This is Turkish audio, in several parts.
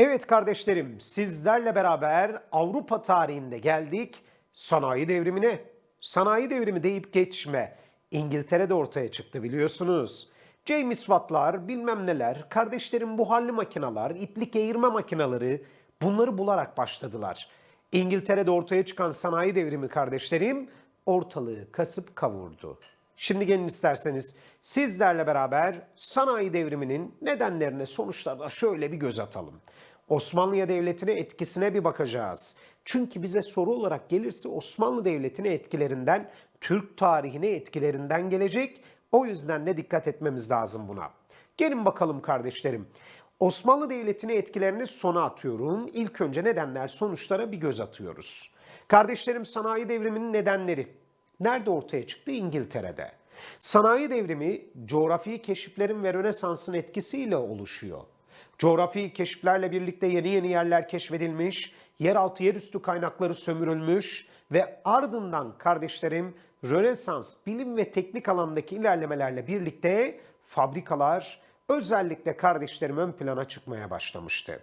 Evet kardeşlerim, sizlerle beraber Avrupa tarihinde geldik sanayi devrimine. Sanayi devrimi deyip geçme. İngiltere'de ortaya çıktı biliyorsunuz. James Watt'lar, bilmem neler, kardeşlerim buharlı makineler, iplik eğirme makineleri bunları bularak başladılar. İngiltere'de ortaya çıkan sanayi devrimi kardeşlerim ortalığı kasıp kavurdu. Şimdi gelin isterseniz sizlerle beraber sanayi devriminin nedenlerine, sonuçlarına şöyle bir göz atalım. Osmanlı Devleti'ne etkisine bir bakacağız. Çünkü bize soru olarak gelirse Osmanlı Devleti'ne etkilerinden, Türk tarihine etkilerinden gelecek. O yüzden de dikkat etmemiz lazım buna. Gelin bakalım kardeşlerim. Osmanlı Devleti'ne etkilerini sona atıyorum. İlk önce nedenler, sonuçlara bir göz atıyoruz. Kardeşlerim sanayi devriminin nedenleri. Nerede ortaya çıktı? İngiltere'de. Sanayi devrimi coğrafi keşiflerin ve Rönesans'ın etkisiyle oluşuyor. Coğrafi keşiflerle birlikte yeni yeni yerler keşfedilmiş, yeraltı yerüstü kaynakları sömürülmüş ve ardından kardeşlerim Rönesans bilim ve teknik alandaki ilerlemelerle birlikte fabrikalar özellikle kardeşlerim ön plana çıkmaya başlamıştı.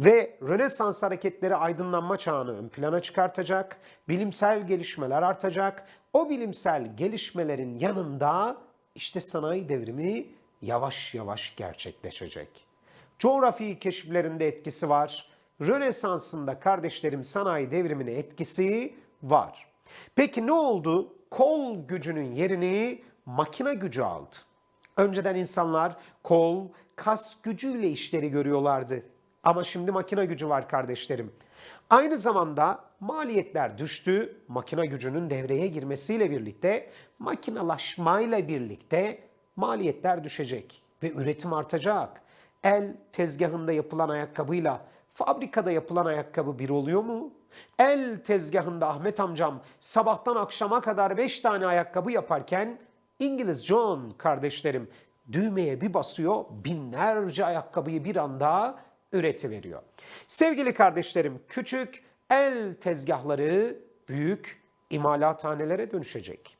Ve Rönesans hareketleri aydınlanma çağını ön plana çıkartacak, bilimsel gelişmeler artacak. O bilimsel gelişmelerin yanında işte sanayi devrimi yavaş yavaş gerçekleşecek. Coğrafi keşiflerinde etkisi var. Rönesans'ında kardeşlerim sanayi devrimine etkisi var. Peki ne oldu? Kol gücünün yerini makine gücü aldı. Önceden insanlar kol, kas gücüyle işleri görüyorlardı. Ama şimdi makine gücü var kardeşlerim. Aynı zamanda maliyetler düştü. Makine gücünün devreye girmesiyle birlikte, makinalaşmayla birlikte maliyetler düşecek ve üretim artacak. El tezgahında yapılan ayakkabıyla fabrikada yapılan ayakkabı bir oluyor mu? El tezgahında Ahmet amcam sabahtan akşama kadar 5 tane ayakkabı yaparken İngiliz John kardeşlerim düğmeye bir basıyor binlerce ayakkabıyı bir anda üretiveriyor. Sevgili kardeşlerim küçük el tezgahları büyük imalathanelere dönüşecek.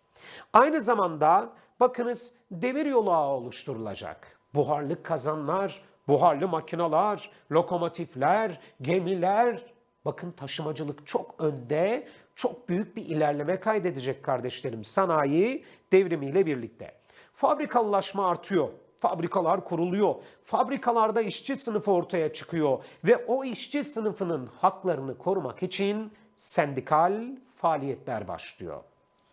Aynı zamanda bakınız demir yolu ağı oluşturulacak. Buharlı kazanlar, buharlı makineler, lokomotifler, gemiler. Bakın taşımacılık çok önde, çok büyük bir ilerleme kaydedecek kardeşlerim sanayi devrimiyle birlikte. Fabrikalılaşma artıyor. Fabrikalar kuruluyor. Fabrikalarda işçi sınıfı ortaya çıkıyor ve o işçi sınıfının haklarını korumak için sendikal faaliyetler başlıyor.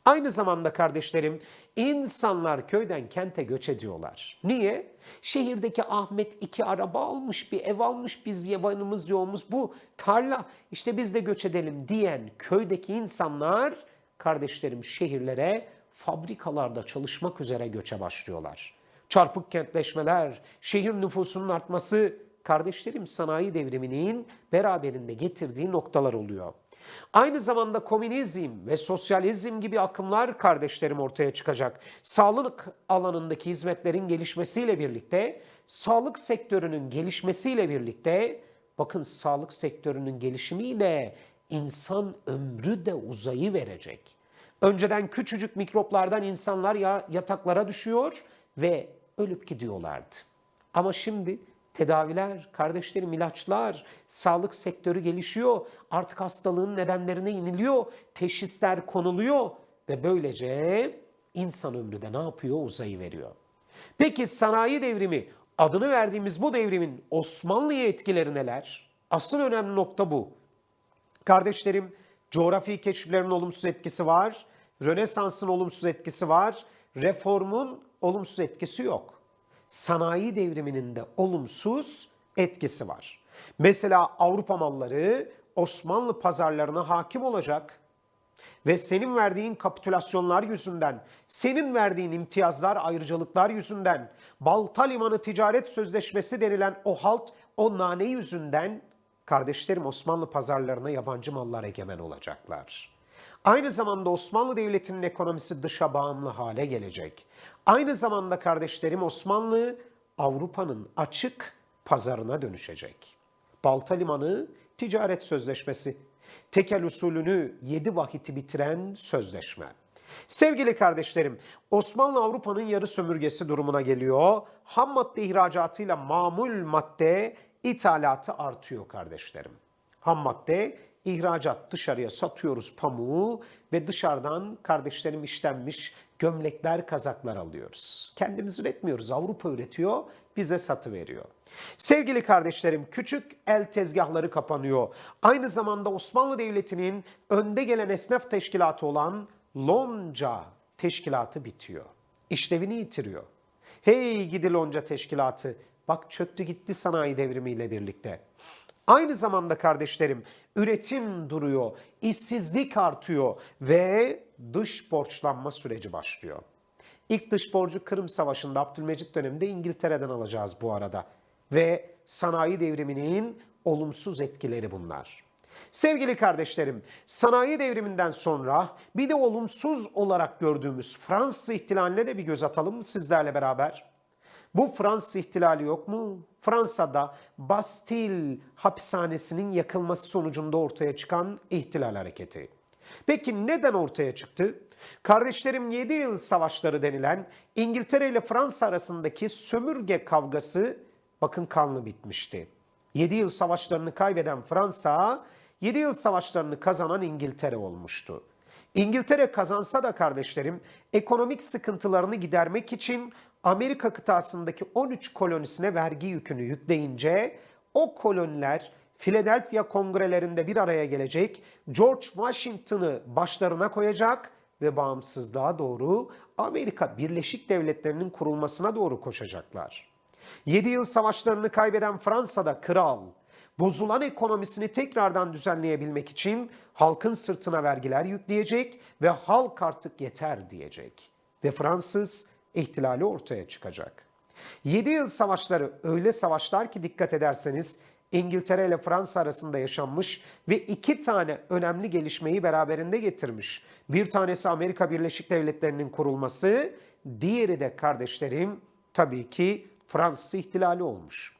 Aynı zamanda kardeşlerim insanlar köyden kente göç ediyorlar. Niye? Şehirdeki Ahmet iki araba almış, bir ev almış, biz yabanımız yoğumuz bu tarla işte biz de göç edelim diyen köydeki insanlar kardeşlerim şehirlere fabrikalarda çalışmak üzere göçe başlıyorlar. Çarpık kentleşmeler, şehir nüfusunun artması kardeşlerim sanayi devriminin beraberinde getirdiği noktalar oluyor. Aynı zamanda komünizm ve sosyalizm gibi akımlar kardeşlerim ortaya çıkacak. Sağlık alanındaki hizmetlerin gelişmesiyle birlikte, sağlık sektörünün gelişmesiyle birlikte, bakın sağlık sektörünün gelişimiyle insan ömrü de uzayı verecek. Önceden küçücük mikroplardan insanlar ya yataklara düşüyor ve ölüp gidiyorlardı. Ama şimdi tedaviler, kardeşlerim ilaçlar, sağlık sektörü gelişiyor. Artık hastalığın nedenlerine iniliyor, teşhisler konuluyor ve böylece insan ömrü de ne yapıyor? Uzayı veriyor. Peki sanayi devrimi, adını verdiğimiz bu devrimin Osmanlı'ya etkileri neler? Asıl önemli nokta bu. Kardeşlerim, coğrafi keşiflerin olumsuz etkisi var, Rönesans'ın olumsuz etkisi var, reformun olumsuz etkisi yok sanayi devriminin de olumsuz etkisi var. Mesela Avrupa malları Osmanlı pazarlarına hakim olacak ve senin verdiğin kapitülasyonlar yüzünden, senin verdiğin imtiyazlar, ayrıcalıklar yüzünden, Balta Limanı Ticaret Sözleşmesi denilen o halt, o nane yüzünden kardeşlerim Osmanlı pazarlarına yabancı mallar egemen olacaklar. Aynı zamanda Osmanlı Devleti'nin ekonomisi dışa bağımlı hale gelecek. Aynı zamanda kardeşlerim Osmanlı Avrupa'nın açık pazarına dönüşecek. Balta Limanı ticaret sözleşmesi. Tekel usulünü 7 vakiti bitiren sözleşme. Sevgili kardeşlerim, Osmanlı Avrupa'nın yarı sömürgesi durumuna geliyor. Ham madde ihracatıyla mamul madde ithalatı artıyor kardeşlerim. Ham madde, ihracat dışarıya satıyoruz pamuğu ve dışarıdan kardeşlerim işlenmiş gömlekler, kazaklar alıyoruz. Kendimiz üretmiyoruz, Avrupa üretiyor, bize satı veriyor. Sevgili kardeşlerim, küçük el tezgahları kapanıyor. Aynı zamanda Osmanlı Devleti'nin önde gelen esnaf teşkilatı olan Lonca teşkilatı bitiyor. İşlevini yitiriyor. Hey gidi Lonca teşkilatı, bak çöktü gitti sanayi devrimiyle birlikte. Aynı zamanda kardeşlerim üretim duruyor, işsizlik artıyor ve dış borçlanma süreci başlıyor. İlk dış borcu Kırım Savaşı'nda Abdülmecit döneminde İngiltere'den alacağız bu arada. Ve sanayi devriminin olumsuz etkileri bunlar. Sevgili kardeşlerim, sanayi devriminden sonra bir de olumsuz olarak gördüğümüz Fransız ihtilaline de bir göz atalım sizlerle beraber? Bu Fransız ihtilali yok mu? Fransa'da Bastille hapishanesinin yakılması sonucunda ortaya çıkan ihtilal hareketi. Peki neden ortaya çıktı? Kardeşlerim 7 yıl savaşları denilen İngiltere ile Fransa arasındaki sömürge kavgası bakın kanlı bitmişti. 7 yıl savaşlarını kaybeden Fransa, 7 yıl savaşlarını kazanan İngiltere olmuştu. İngiltere kazansa da kardeşlerim ekonomik sıkıntılarını gidermek için Amerika kıtasındaki 13 kolonisine vergi yükünü yükleyince o koloniler Philadelphia kongrelerinde bir araya gelecek, George Washington'ı başlarına koyacak ve bağımsızlığa doğru Amerika Birleşik Devletleri'nin kurulmasına doğru koşacaklar. 7 yıl savaşlarını kaybeden Fransa'da kral, bozulan ekonomisini tekrardan düzenleyebilmek için halkın sırtına vergiler yükleyecek ve halk artık yeter diyecek. Ve Fransız ihtilali ortaya çıkacak. 7 yıl savaşları öyle savaşlar ki dikkat ederseniz İngiltere ile Fransa arasında yaşanmış ve iki tane önemli gelişmeyi beraberinde getirmiş. Bir tanesi Amerika Birleşik Devletleri'nin kurulması, diğeri de kardeşlerim tabii ki Fransız ihtilali olmuş.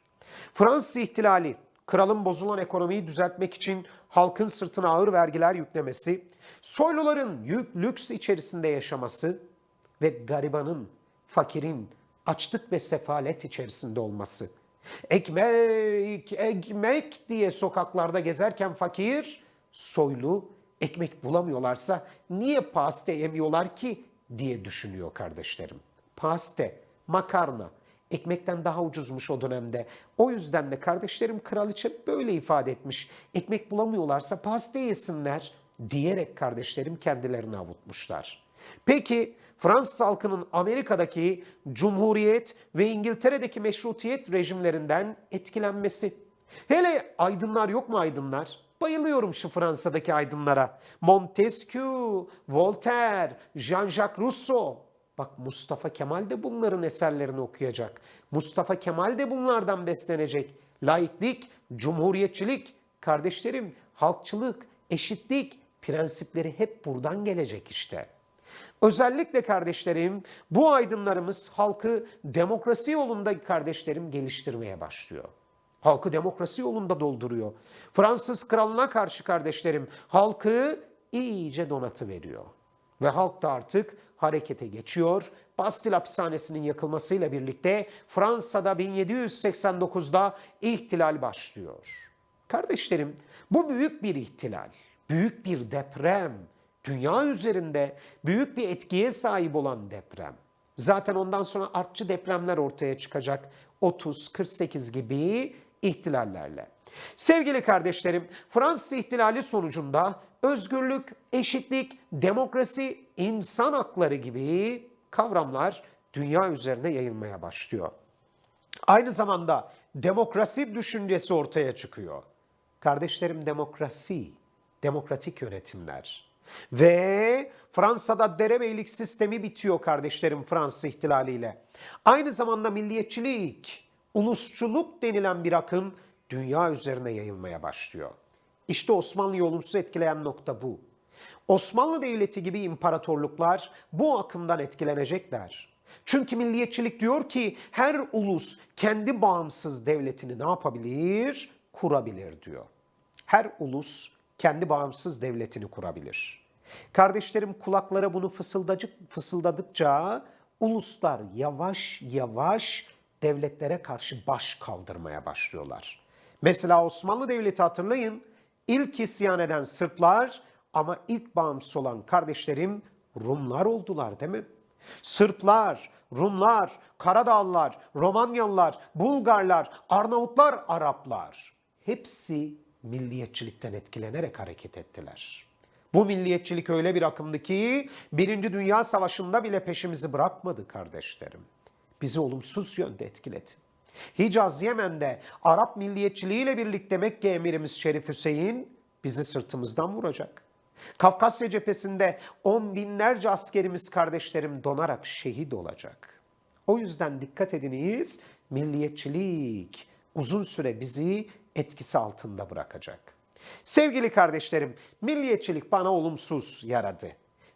Fransız ihtilali kralın bozulan ekonomiyi düzeltmek için halkın sırtına ağır vergiler yüklemesi, soyluların yük, lüks içerisinde yaşaması ve garibanın, fakirin açlık ve sefalet içerisinde olması. Ekmek, ekmek diye sokaklarda gezerken fakir, soylu ekmek bulamıyorlarsa niye paste yemiyorlar ki diye düşünüyor kardeşlerim. Paste, makarna, ekmekten daha ucuzmuş o dönemde. O yüzden de kardeşlerim kraliçe böyle ifade etmiş. Ekmek bulamıyorlarsa paste yesinler diyerek kardeşlerim kendilerini avutmuşlar. Peki Fransız halkının Amerika'daki Cumhuriyet ve İngiltere'deki meşrutiyet rejimlerinden etkilenmesi. Hele aydınlar yok mu aydınlar? Bayılıyorum şu Fransa'daki aydınlara. Montesquieu, Voltaire, Jean-Jacques Rousseau. Bak Mustafa Kemal de bunların eserlerini okuyacak. Mustafa Kemal de bunlardan beslenecek. Laiklik, cumhuriyetçilik, kardeşlerim, halkçılık, eşitlik prensipleri hep buradan gelecek işte. Özellikle kardeşlerim bu aydınlarımız halkı demokrasi yolunda kardeşlerim geliştirmeye başlıyor. Halkı demokrasi yolunda dolduruyor. Fransız kralına karşı kardeşlerim halkı iyice donatı veriyor. Ve halk da artık harekete geçiyor. Bastille hapishanesinin yakılmasıyla birlikte Fransa'da 1789'da ihtilal başlıyor. Kardeşlerim bu büyük bir ihtilal, büyük bir deprem, dünya üzerinde büyük bir etkiye sahip olan deprem. Zaten ondan sonra artçı depremler ortaya çıkacak 30-48 gibi ihtilallerle. Sevgili kardeşlerim, Fransız ihtilali sonucunda özgürlük, eşitlik, demokrasi, insan hakları gibi kavramlar dünya üzerine yayılmaya başlıyor. Aynı zamanda demokrasi düşüncesi ortaya çıkıyor. Kardeşlerim demokrasi, demokratik yönetimler. Ve Fransa'da derebeylik sistemi bitiyor kardeşlerim Fransız ihtilaliyle. Aynı zamanda milliyetçilik, ulusçuluk denilen bir akım dünya üzerine yayılmaya başlıyor. İşte Osmanlı'yı olumsuz etkileyen nokta bu. Osmanlı Devleti gibi imparatorluklar bu akımdan etkilenecekler. Çünkü milliyetçilik diyor ki her ulus kendi bağımsız devletini ne yapabilir? Kurabilir diyor. Her ulus kendi bağımsız devletini kurabilir. Kardeşlerim kulaklara bunu fısıldacık, fısıldadıkça uluslar yavaş yavaş devletlere karşı baş kaldırmaya başlıyorlar. Mesela Osmanlı Devleti hatırlayın. İlk isyan eden Sırplar ama ilk bağımsız olan kardeşlerim Rumlar oldular değil mi? Sırplar, Rumlar, Karadağlılar, Romanyalılar, Bulgarlar, Arnavutlar, Araplar hepsi milliyetçilikten etkilenerek hareket ettiler. Bu milliyetçilik öyle bir akımdı ki Birinci Dünya Savaşı'nda bile peşimizi bırakmadı kardeşlerim. Bizi olumsuz yönde etkiledi. Hicaz Yemen'de Arap milliyetçiliğiyle birlikte Mekke emirimiz Şerif Hüseyin bizi sırtımızdan vuracak. Kafkasya cephesinde on binlerce askerimiz kardeşlerim donarak şehit olacak. O yüzden dikkat ediniz milliyetçilik uzun süre bizi etkisi altında bırakacak. Sevgili kardeşlerim milliyetçilik bana olumsuz yaradı.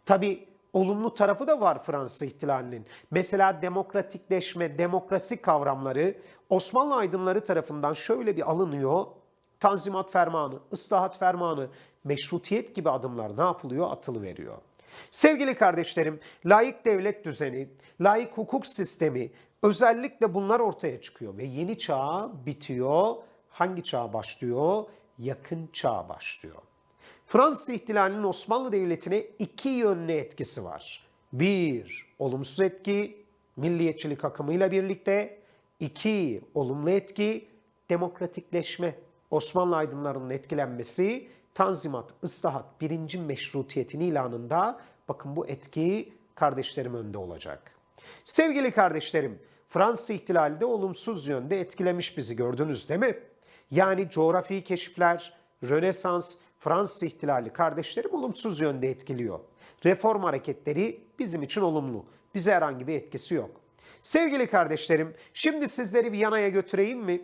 Tabi olumlu tarafı da var Fransız ihtilalinin. Mesela demokratikleşme, demokrasi kavramları Osmanlı aydınları tarafından şöyle bir alınıyor. Tanzimat fermanı, ıslahat fermanı, meşrutiyet gibi adımlar ne yapılıyor? Atılı veriyor. Sevgili kardeşlerim, layık devlet düzeni, layık hukuk sistemi özellikle bunlar ortaya çıkıyor ve yeni çağ bitiyor. Hangi çağ başlıyor? Yakın çağ başlıyor. Fransız ihtilalinin Osmanlı Devleti'ne iki yönlü etkisi var. Bir, olumsuz etki, milliyetçilik akımıyla birlikte. İki, olumlu etki, demokratikleşme, Osmanlı aydınlarının etkilenmesi, Tanzimat, ıslahat, birinci meşrutiyetin ilanında bakın bu etki kardeşlerim önde olacak. Sevgili kardeşlerim, Fransız ihtilali de olumsuz yönde etkilemiş bizi gördünüz değil mi? Yani coğrafi keşifler, Rönesans, Fransız ihtilali kardeşlerim olumsuz yönde etkiliyor. Reform hareketleri bizim için olumlu. Bize herhangi bir etkisi yok. Sevgili kardeşlerim, şimdi sizleri Viyana'ya götüreyim mi?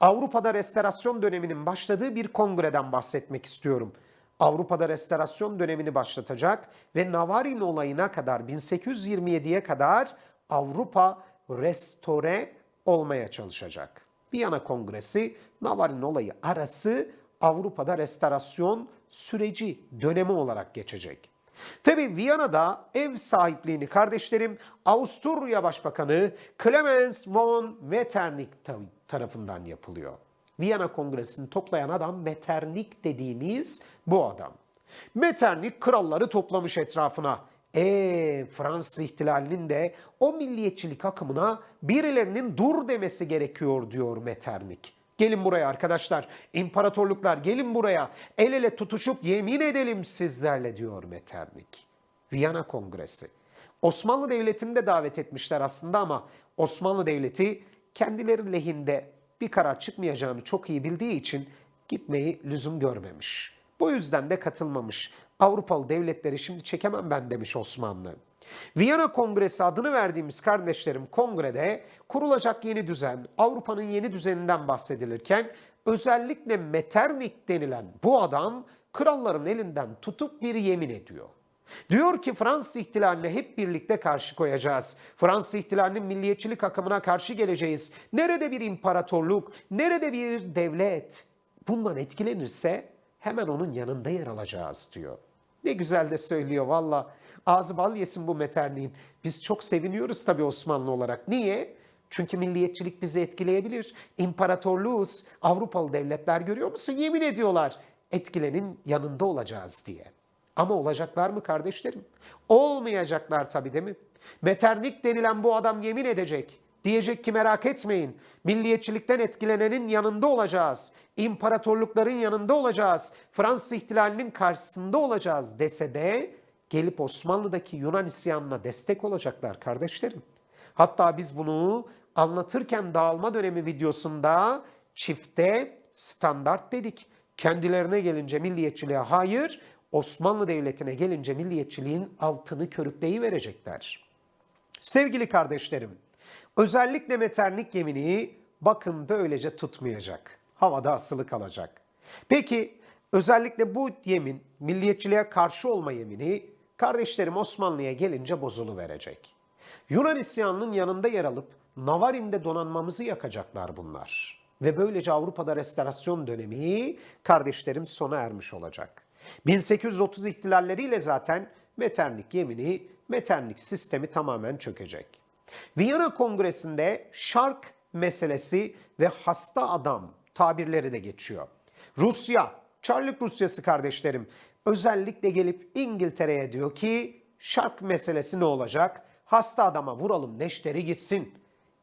Avrupa'da restorasyon döneminin başladığı bir kongreden bahsetmek istiyorum. Avrupa'da restorasyon dönemini başlatacak ve Navarin olayına kadar 1827'ye kadar Avrupa restore olmaya çalışacak. Viyana Kongresi Navarin olayı arası Avrupa'da restorasyon süreci dönemi olarak geçecek. Tabi Viyana'da ev sahipliğini kardeşlerim Avusturya Başbakanı Clemens von Metternich tarafından yapılıyor. Viyana Kongresi'ni toplayan adam Metternich dediğimiz bu adam. Metternich kralları toplamış etrafına. E Fransız ihtilalinin de o milliyetçilik akımına birilerinin dur demesi gerekiyor diyor Metternich. Gelin buraya arkadaşlar. İmparatorluklar gelin buraya. El ele tutuşup yemin edelim sizlerle diyor Metternich. Viyana Kongresi. Osmanlı Devleti'ni de davet etmişler aslında ama Osmanlı Devleti kendileri lehinde bir karar çıkmayacağını çok iyi bildiği için gitmeyi lüzum görmemiş. Bu yüzden de katılmamış. Avrupalı devletleri şimdi çekemem ben demiş Osmanlı. Viyana Kongresi adını verdiğimiz kardeşlerim kongrede kurulacak yeni düzen, Avrupa'nın yeni düzeninden bahsedilirken özellikle Metternich denilen bu adam kralların elinden tutup bir yemin ediyor. Diyor ki Fransız ihtilaline hep birlikte karşı koyacağız. Fransız ihtilalinin milliyetçilik akımına karşı geleceğiz. Nerede bir imparatorluk, nerede bir devlet bundan etkilenirse hemen onun yanında yer alacağız diyor. Ne güzel de söylüyor valla. Ağzı bal yesin bu Metternich'in. Biz çok seviniyoruz tabii Osmanlı olarak. Niye? Çünkü milliyetçilik bizi etkileyebilir. İmparatorluğuz, Avrupalı devletler görüyor musun? Yemin ediyorlar etkilenin yanında olacağız diye. Ama olacaklar mı kardeşlerim? Olmayacaklar tabii değil mi? Metternich denilen bu adam yemin edecek. Diyecek ki merak etmeyin. Milliyetçilikten etkilenenin yanında olacağız. İmparatorlukların yanında olacağız. Fransız ihtilalinin karşısında olacağız dese de gelip Osmanlı'daki Yunan isyanına destek olacaklar kardeşlerim. Hatta biz bunu anlatırken dağılma dönemi videosunda çifte standart dedik. Kendilerine gelince milliyetçiliğe hayır, Osmanlı Devleti'ne gelince milliyetçiliğin altını körükleyi verecekler. Sevgili kardeşlerim, özellikle Metternich gemini bakın böylece tutmayacak. Havada asılı kalacak. Peki özellikle bu yemin, milliyetçiliğe karşı olma yemini kardeşlerim Osmanlı'ya gelince bozulu verecek. Yunan isyanının yanında yer alıp Navarin'de donanmamızı yakacaklar bunlar. Ve böylece Avrupa'da restorasyon dönemi kardeşlerim sona ermiş olacak. 1830 ihtilalleriyle zaten Metternich yemini, Metternich sistemi tamamen çökecek. Viyana Kongresi'nde şark meselesi ve hasta adam tabirleri de geçiyor. Rusya, Çarlık Rusyası kardeşlerim özellikle gelip İngiltere'ye diyor ki şark meselesi ne olacak? Hasta adama vuralım neşteri gitsin.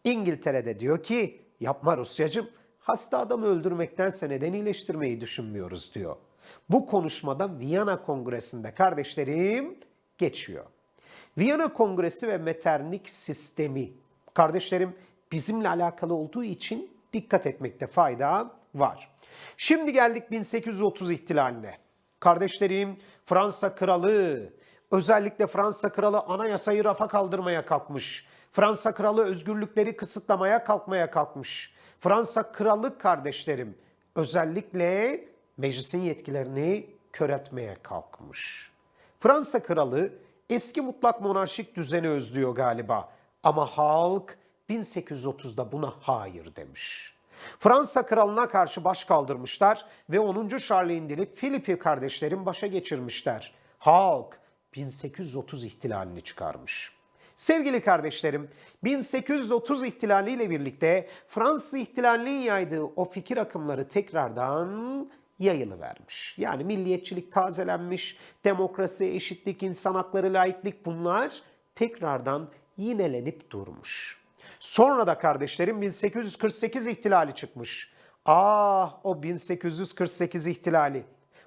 İngiltere'de diyor ki yapma Rusyacım hasta adamı öldürmektense neden iyileştirmeyi düşünmüyoruz diyor. Bu konuşmada Viyana Kongresi'nde kardeşlerim geçiyor. Viyana Kongresi ve Metternich sistemi kardeşlerim bizimle alakalı olduğu için dikkat etmekte fayda var. Şimdi geldik 1830 ihtilaline. Kardeşlerim Fransa kralı özellikle Fransa kralı anayasayı rafa kaldırmaya kalkmış. Fransa kralı özgürlükleri kısıtlamaya kalkmaya kalkmış. Fransa kralı kardeşlerim özellikle meclisin yetkilerini köretmeye kalkmış. Fransa kralı eski mutlak monarşik düzeni özlüyor galiba ama halk 1830'da buna hayır demiş. Fransa kralına karşı baş kaldırmışlar ve 10. Charles'i indirip Filip'i kardeşlerin başa geçirmişler. Halk 1830 ihtilalini çıkarmış. Sevgili kardeşlerim, 1830 ihtilaliyle birlikte Fransız ihtilalinin yaydığı o fikir akımları tekrardan yayılıvermiş. Yani milliyetçilik tazelenmiş, demokrasi, eşitlik, insan hakları, laiklik bunlar tekrardan yinelenip durmuş. Sonra da kardeşlerim 1848 ihtilali çıkmış. Ah o 1848 ihtilali.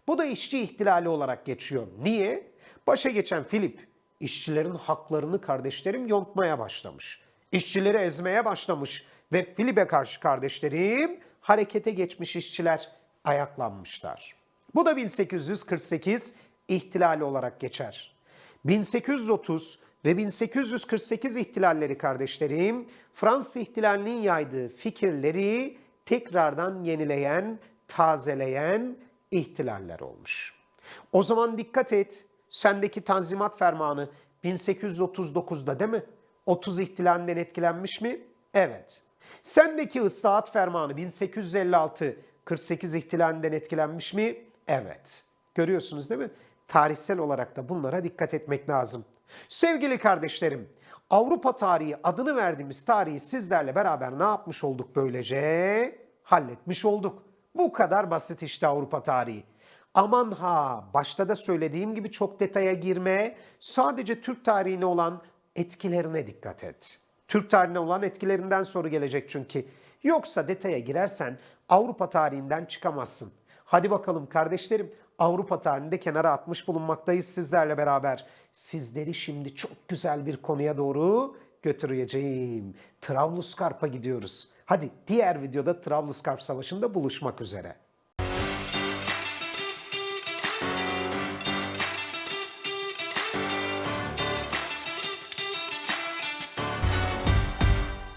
Bu da işçi ihtilali olarak geçiyor. Niye? Başa geçen Filip işçilerin haklarını kardeşlerim yontmaya başlamış. İşçileri ezmeye başlamış ve Filip'e karşı kardeşlerim harekete geçmiş işçiler ayaklanmışlar. Bu da 1848 ihtilali olarak geçer. 1830 ve 1848 ihtilalleri kardeşlerim Fransız ihtilalinin yaydığı fikirleri tekrardan yenileyen, tazeleyen ihtilaller olmuş. O zaman dikkat et, sendeki Tanzimat Fermanı 1839'da değil mi? 30 ihtilalinden etkilenmiş mi? Evet. Sendeki ıslahat fermanı 1856 48 ihtilalinden etkilenmiş mi? Evet. Görüyorsunuz değil mi? Tarihsel olarak da bunlara dikkat etmek lazım. Sevgili kardeşlerim, Avrupa tarihi adını verdiğimiz tarihi sizlerle beraber ne yapmış olduk böylece? Halletmiş olduk. Bu kadar basit işte Avrupa tarihi. Aman ha başta da söylediğim gibi çok detaya girme. Sadece Türk tarihine olan etkilerine dikkat et. Türk tarihine olan etkilerinden soru gelecek çünkü. Yoksa detaya girersen Avrupa tarihinden çıkamazsın. Hadi bakalım kardeşlerim Avrupa tarihinde kenara atmış bulunmaktayız sizlerle beraber. Sizleri şimdi çok güzel bir konuya doğru götüreceğim. Trablusgarp'a gidiyoruz. Hadi diğer videoda Trablusgarp Savaşı'nda buluşmak üzere.